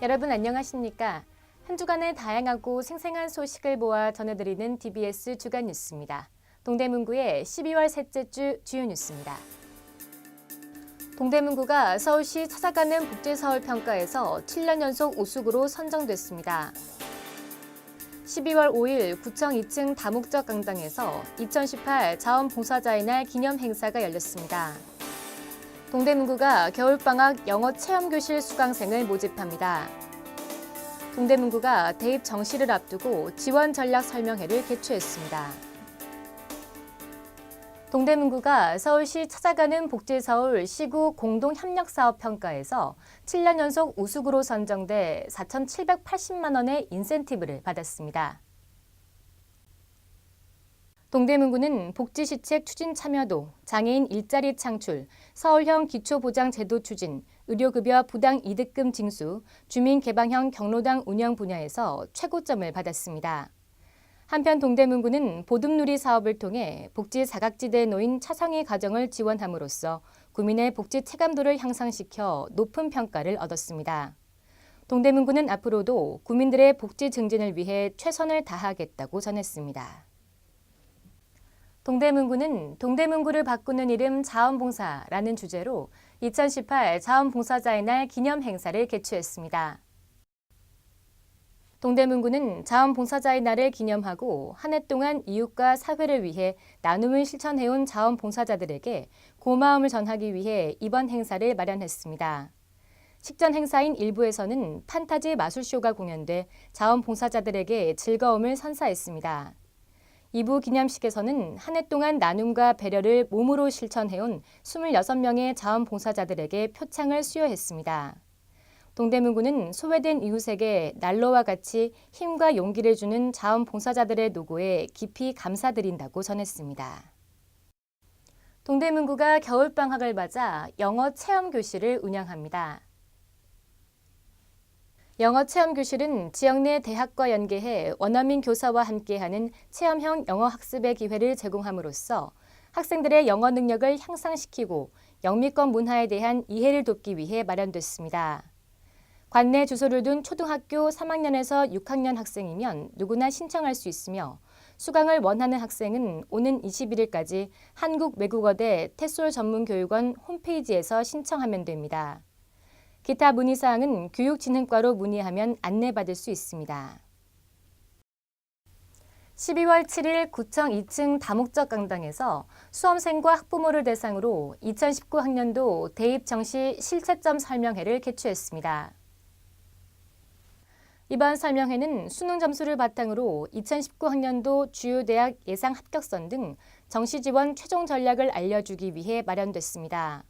여러분 안녕하십니까? 한 주간의 다양하고 생생한 소식을 모아 전해드리는 DBS 주간 뉴스입니다. 동대문구의 12월 셋째 주 주요 뉴스입니다. 동대문구가 서울시 찾아가는 복지서울 평가에서 7년 연속 우수구로 선정됐습니다. 12월 5일 구청 2층 다목적 강당에서 2018 자원봉사자의 날 기념 행사가 열렸습니다. 동대문구가 겨울방학 영어 체험교실 수강생을 모집합니다. 동대문구가 대입 정시를 앞두고 지원 전략 설명회를 개최했습니다. 동대문구가 서울시 찾아가는 복지서울 시구 공동협력사업 평가에서 7년 연속 우수구로 선정돼 4,780만 원의 인센티브를 받았습니다. 동대문구는 복지시책 추진 참여도, 장애인 일자리 창출, 서울형 기초보장 제도 추진, 의료급여 부당 이득금 징수, 주민개방형 경로당 운영 분야에서 최고점을 받았습니다. 한편 동대문구는 보듬누리 사업을 통해 복지 사각지대에 놓인 차상위 가정을 지원함으로써 구민의 복지 체감도를 향상시켜 높은 평가를 얻었습니다. 동대문구는 앞으로도 구민들의 복지 증진을 위해 최선을 다하겠다고 전했습니다. 동대문구는 동대문구를 바꾸는 이름 자원봉사라는 주제로 2018 자원봉사자의 날 기념 행사를 개최했습니다. 동대문구는 자원봉사자의 날을 기념하고 한 해 동안 이웃과 사회를 위해 나눔을 실천해온 자원봉사자들에게 고마움을 전하기 위해 이번 행사를 마련했습니다. 식전 행사인 일부에서는 판타지 마술쇼가 공연돼 자원봉사자들에게 즐거움을 선사했습니다. 2부 기념식에서는 한 해 동안 나눔과 배려를 몸으로 실천해온 26명의 자원봉사자들에게 표창을 수여했습니다. 동대문구는 소외된 이웃에게 난로와 같이 힘과 용기를 주는 자원봉사자들의 노고에 깊이 감사드린다고 전했습니다. 동대문구가 겨울방학을 맞아 영어 체험 교실을 운영합니다. 영어 체험 교실은 지역 내 대학과 연계해 원어민 교사와 함께하는 체험형 영어 학습의 기회를 제공함으로써 학생들의 영어 능력을 향상시키고 영미권 문화에 대한 이해를 돕기 위해 마련됐습니다. 관내 주소를 둔 초등학교 3학년에서 6학년 학생이면 누구나 신청할 수 있으며 수강을 원하는 학생은 오는 21일까지 한국외국어대 테솔 전문교육원 홈페이지에서 신청하면 됩니다. 기타 문의사항은 교육진흥과로 문의하면 안내받을 수 있습니다. 12월 7일 구청 2층 다목적 강당에서 수험생과 학부모를 대상으로 2019 학년도 대입 정시 실채점 설명회를 개최했습니다. 이번 설명회는 수능 점수를 바탕으로 2019 학년도 주요 대학 예상 합격선 등 정시 지원 최종 전략을 알려주기 위해 마련됐습니다.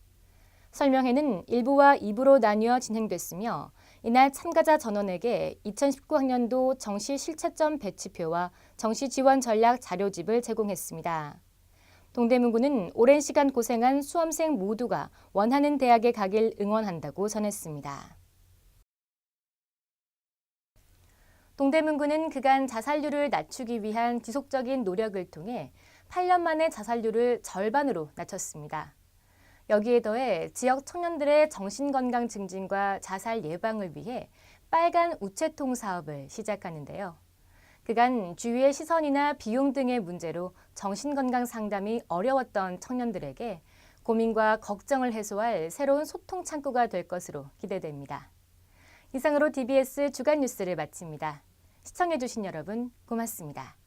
설명회는 1부와 2부로 나뉘어 진행됐으며 이날 참가자 전원에게 2019학년도 정시 실채점 배치표와 정시 지원 전략 자료집을 제공했습니다. 동대문구는 오랜 시간 고생한 수험생 모두가 원하는 대학에 가길 응원한다고 전했습니다. 동대문구는 그간 자살률을 낮추기 위한 지속적인 노력을 통해 8년 만에 자살률을 절반으로 낮췄습니다. 여기에 더해 지역 청년들의 정신건강 증진과 자살 예방을 위해 빨간 우체통 사업을 시작하는데요. 그간 주위의 시선이나 비용 등의 문제로 정신건강 상담이 어려웠던 청년들에게 고민과 걱정을 해소할 새로운 소통 창구가 될 것으로 기대됩니다. 이상으로 DBS 주간 뉴스를 마칩니다. 시청해주신 여러분 고맙습니다.